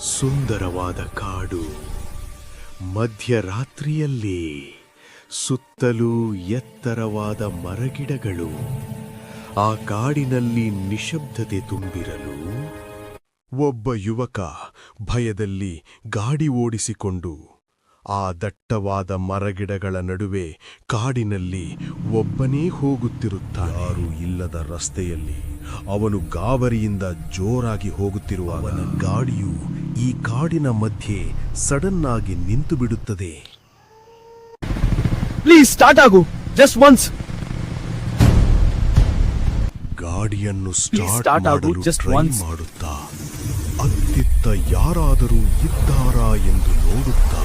ಸುಂದರವಾದ ಕಾಡು. ಮಧ್ಯರಾತ್ರಿಯಲ್ಲಿ ಸುತ್ತಲೂ ಎತ್ತರವಾದ ಮರಗಿಡಗಳು ಆ ಕಾಡಿನಲ್ಲಿ ನಿಶಬ್ದತೆ ತುಂಬಿರಲು ಒಬ್ಬ ಯುವಕ ಭಯದಲ್ಲಿ ಗಾಡಿ ಓಡಿಸಿಕೊಂಡು ಆ ದಟ್ಟವಾದ ಮರಗಿಡಗಳ ನಡುವೆ ಕಾಡಿನಲ್ಲಿ ಒಬ್ಬನೇ ಹೋಗುತ್ತಿರುತ್ತಾನೆ. ಯಾರು ಇಲ್ಲದ ರಸ್ತೆಯಲ್ಲಿ ಅವನು ಗಾಬರಿಯಿಂದ ಜೋರಾಗಿ ಹೋಗುತ್ತಿರುವ ಅವನ ಗಾಡಿಯು ಈ ಕಾಡಿನ ಮಧ್ಯೆ ಸಡನ್ ಆಗಿ ನಿಂತು ಬಿಡುತ್ತದೆ. ಪ್ಲೀಸ್ ಸ್ಟಾರ್ಟ್ ಆಗು. ಜಸ್ಟ್ ಒನ್ಸ್ ಗಾಡಿಯನ್ನು start ಸ್ಟಾರ್ಟ್ ಆಗು, ಮಾಡಲು just once. ಮಾಡುತ್ತಾ ಅತ್ತಿತ್ತ ಯಾರಾದರೂ ಇದ್ದಾರಾ ಎಂದು ನೋಡುತ್ತಾ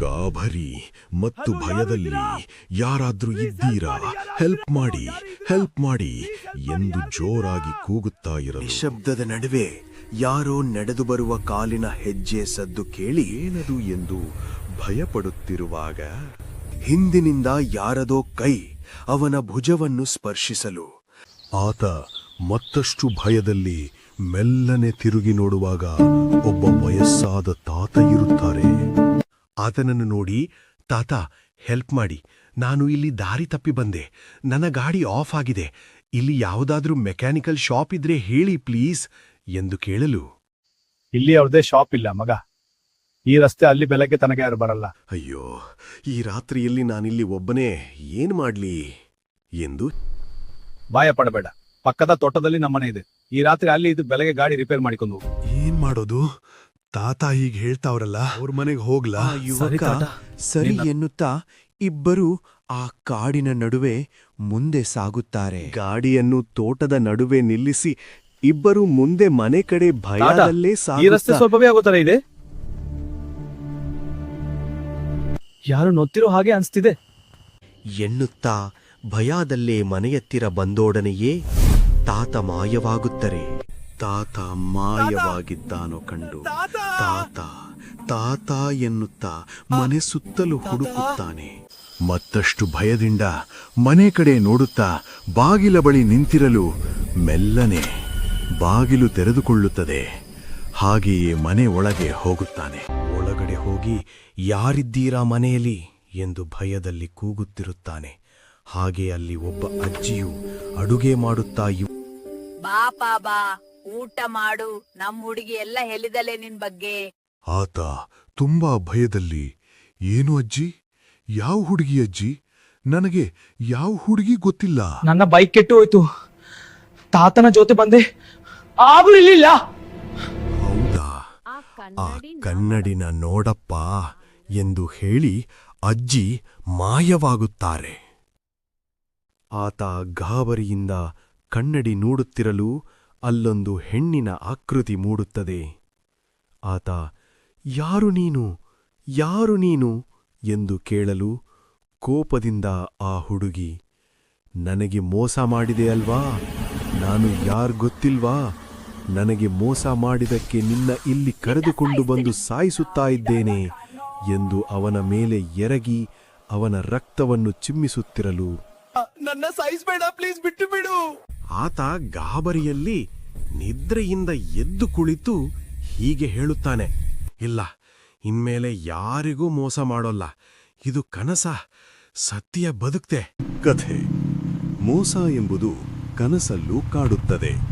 ಗಾಭರಿ ಮತ್ತು ಭಯದಲ್ಲಿ ಯಾರಾದ್ರೂ ಇದ್ದೀರಾ? ಹೆಲ್ಪ್ ಮಾಡಿ ಹೆಲ್ಪ್ ಮಾಡಿ ಎಂದು ಜೋರಾಗಿ ಕೂಗುತ್ತಾ ಇರಲು. ಶಬ್ದದ ನಡುವೆ ಯಾರೋ ನಡೆದು ಬರುವ ಕಾಲಿನ ಹೆಜ್ಜೆ ಸದ್ದು ಕೇಳಿ ಏನದು ಎಂದು ಭಯಪಡುತ್ತಿರುವಾಗ ಹಿಂದಿನಿಂದ ಯಾರದೋ ಕೈ ಅವನ ಭುಜವನ್ನು ಸ್ಪರ್ಶಿಸಲು ಆತ ಮತ್ತಷ್ಟು ಭಯದಲ್ಲಿ ಮೆಲ್ಲನೆ ತಿರುಗಿ ನೋಡುವಾಗ ಒಬ್ಬ ವಯಸ್ಸಾದ ತಾತ ಇರುತ್ತಾರೆ. ಆತನನ್ನು ನೋಡಿ, ತಾತ, ಹೆಲ್ಪ್ ಮಾಡಿ. ನಾನು ಇಲ್ಲಿ ದಾರಿ ತಪ್ಪಿ ಬಂದೆ. ನನ್ನ ಗಾಡಿ ಆಫ್ ಆಗಿದೆ. ಇಲ್ಲಿ ಯಾವುದಾದ್ರೂ ಮೆಕ್ಯಾನಿಕಲ್ ಶಾಪ್ ಇದ್ರೆ ಹೇಳಿ ಪ್ಲೀಸ್. ಎಂದು ಕೇಳಲು ಇಲ್ಲಿ ಅವ್ರದೇ ಶಾಪ್ ಇಲ್ಲ ಮಗ. ಈ ರಸ್ತೆ ಅಲ್ಲಿ ಬೆಳಗ್ಗೆ ತನಕ ಯಾರು ಬರಲ್ಲ. ಅಯ್ಯೋ ಈ ರಾತ್ರಿಯಲ್ಲಿ ನಾನಿಲ್ಲಿ ಒಬ್ಬನೇ ಏನ್ ಮಾಡ್ಲಿ ಎಂದು ಭಯ ಪಡಬೇಡ. ಪಕ್ಕದ ತೋಟದಲ್ಲಿ ನಮ್ಮನೆ ಇದೆ. ಈ ರಾತ್ರಿ ಅಲ್ಲಿ ಇದು ಬೆಳಗ್ಗೆ ಗಾಡಿ ರಿಪೇರ್ ಮಾಡಿಕೊಂಡು ಹೋಗು. ಏನ್ ಮಾಡೋದು? ತಾತ ಹೀಗೆ ಹೇಳ್ತಾವ್ರಲ್ಲ ಅವ್ರ ಮನೆಗೆ ಹೋಗ್ಲಾ? ಸರಿ ತಾತ. ಸರಿ ಎನ್ನುತ್ತಾ ಇಬ್ಬರು ಆ ಕಾಡಿನ ನಡುವೆ ಮುಂದೆ ಸಾಗುತ್ತಾರೆ. ಗಾಡಿಯನ್ನು ತೋಟದ ನಡುವೆ ನಿಲ್ಲಿಸಿ ಇಬ್ಬರು ಮುಂದೆ ಮನೆ ಕಡೆ ಭಯದಲ್ಲೇ ಈ ರಸ್ತೆ ಸಾಗುತ್ತಾ ಸ್ವಲ್ಪವೇ ಆಗೋ ತರ ಇದೆ? ಯಾರು ನೊತ್ತಿರೋ ಹಾಗೆ ಅನ್ಸ್ತಿದೆ. ಎನ್ನುತ್ತಾ ಭಯದಲ್ಲೇ ಮನೆಯತ್ತಿರ ಬಂದೋಡನೆಯೇ ತಾತ ಮಾಯವಾಗುತ್ತರೆ. ತಾತ ಮಾಯವಾಗಿದ್ದಾನೋ ಕಂಡು. ತಾತ ತಾತ ಎನ್ನುತ್ತಾ ಮನೆ ಸುತ್ತಲೂ ಹುಡುಕುತ್ತಾನೆ. ಮತ್ತಷ್ಟು ಭಯದಿಂದ ಮನೆ ಕಡೆ ನೋಡುತ್ತಾ ಬಾಗಿಲ ಬಳಿ ನಿಂತಿರಲು ಮೆಲ್ಲನೆ. ಬಾಗಿಲು ತೆರೆದುಕೊಳ್ಳುತ್ತದೆ. ಹಾಗೆಯೇ ಮನೆ ಒಳಗೆ ಹೋಗುತ್ತಾನೆ. ಒಳಗಡೆ ಹೋಗಿ ಯಾರಿದ್ದೀರಾ ಮನೆಯಲ್ಲಿ? ಎಂದು ಭಯದಲ್ಲಿ ಕೂಗುತ್ತಿರುತ್ತಾನೆ. ಹಾಗೆ ಅಲ್ಲಿ ಒಬ್ಬ ಅಜ್ಜಿಯು ಅಡುಗೆ ಮಾಡುತ್ತಾ ಇವ ಬಾಪಾ ಬಾ ಊಟ ಮಾಡು ನಮ್ಮ ಹುಡುಗಿ ಎಲ್ಲ ಹೇಳಿದಲೆ ನಿನ್ ಬಗ್ಗೆ? ಆತ ತುಂಬಾ ಭಯದಲ್ಲಿ ಏನು ಅಜ್ಜಿ? ಯಾವ ಹುಡುಗಿ ಅಜ್ಜಿ? ನನಗೆ ಯಾವ ಹುಡುಗಿ ಗೊತ್ತಿಲ್ಲ. ನನ್ನ ಬೈಕ್ ಕೆಟ್ಟು ಹೋಯ್ತು. ತಾತನ ಜೊತೆ ಬಂದೆ. ಆದ್ರೂ ಇಲ್ಲಿಲ್ಲ ಹೌದಾ? ಆ ಕನ್ನಡಿನ ನೋಡಪ್ಪ ಎಂದು ಹೇಳಿ ಅಜ್ಜಿ ಮಾಯವಾಗುತ್ತಾರೆ. ಆತ ಗಾಬರಿಯಿಂದ ಕನ್ನಡಿ ನೋಡುತ್ತಿರಲು ಅಲ್ಲೊಂದು ಹೆಣ್ಣಿನ ಆಕೃತಿ ಮೂಡುತ್ತದೆ. ಆತ ಯಾರು ನೀನು? ಯಾರು ನೀನು? ಎಂದು ಕೇಳಲು ಕೋಪದಿಂದ ಆ ಹುಡುಗಿ ನನಗೆ ಮೋಸ ಮಾಡಿದೆ ಅಲ್ವಾ? ನಾನು ಯಾರ್ ಗೊತ್ತಿಲ್ವಾ? ನನಗೆ ಮೋಸ ಮಾಡಿದಕ್ಕೆ ನಿನ್ನ ಇಲ್ಲಿ ಕರೆದುಕೊಂಡು ಬಂದು ಸಾಯಿಸುತ್ತಾ ಇದ್ದೇನೆ ಎಂದು ಅವನ ಮೇಲೆ ಎರಗಿ ಅವನ ರಕ್ತವನ್ನು ಚಿಮ್ಮಿಸುತ್ತಿರಲು. ನನ್ನ ಸಾಯಿಸಬೇಡ ಪ್ಲೀಸ್ ಬಿಟ್ಟು ಬಿಡು ಆತ ಗಾಬರಿಯಲ್ಲಿ ನಿದ್ರೆಯಿಂದ ಎದ್ದು ಕುಳಿತು ಹೀಗೆ ಹೇಳುತ್ತಾನೆ ಇಲ್ಲ ಇನ್ಮೇಲೆ ಯಾರಿಗೂ ಮೋಸ ಮಾಡೋಲ್ಲ. ಇದು ಕನಸ ಸತ್ಯ ಬದುಕ್ತೆ. ಕಥೆ. ಮೋಸ ಎಂಬುದು ಕನಸಲ್ಲೂ ಕಾಡುತ್ತದೆ.